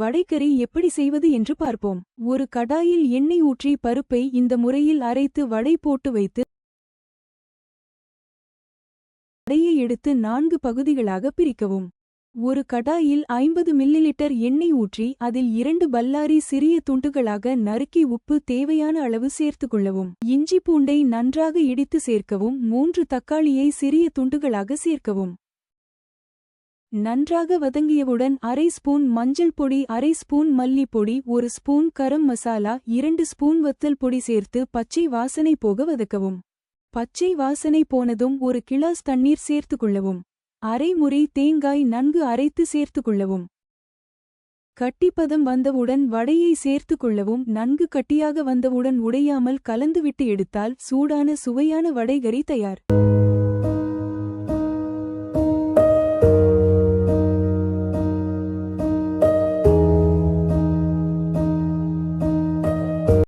வடைக்கறி எப்படி செய்வது என்று பார்ப்போம். ஒரு கடாயில் எண்ணெய் ஊற்றி பருப்பை இந்த முறையில் அரைத்து வடை போட்டு வைத்து வடையை எடுத்து நான்கு பகுதிகளாக பிரிக்கவும். ஒரு கடாயில் ஐம்பது மில்லிலிட்டர் எண்ணெய் ஊற்றி அதில் இரண்டு பல்லாரி சிறிய துண்டுகளாக நறுக்கி உப்பு தேவையான அளவு சேர்த்து கொள்ளவும். இஞ்சி பூண்டை நன்றாக இடித்து சேர்க்கவும் மூன்று தக்காளியை சிறிய துண்டுகளாக சேர்க்கவும். நன்றாக வதங்கியவுடன் அரை ஸ்பூன் மஞ்சள் பொடி அரை ஸ்பூன் மல்லி பொடி ஒரு ஸ்பூன் கரம் மசாலா இரண்டு ஸ்பூன் வத்தல் பொடி சேர்த்து பச்சை வாசனை போக வதக்கவும். பச்சை வாசனை போனதும் ஒரு கிளாஸ் தண்ணீர் சேர்த்துக் கொள்ளவும். அரை முறை தேங்காய் நன்கு அரைத்து சேர்த்து கொள்ளவும். கட்டிப்பதம் வந்தவுடன் வடையை சேர்த்துக் கொள்ளவும். நன்கு கட்டியாக வந்தவுடன் உடையாமல் கலந்துவிட்டு எடுத்தால் சூடான சுவையான வடைகறி தயார்.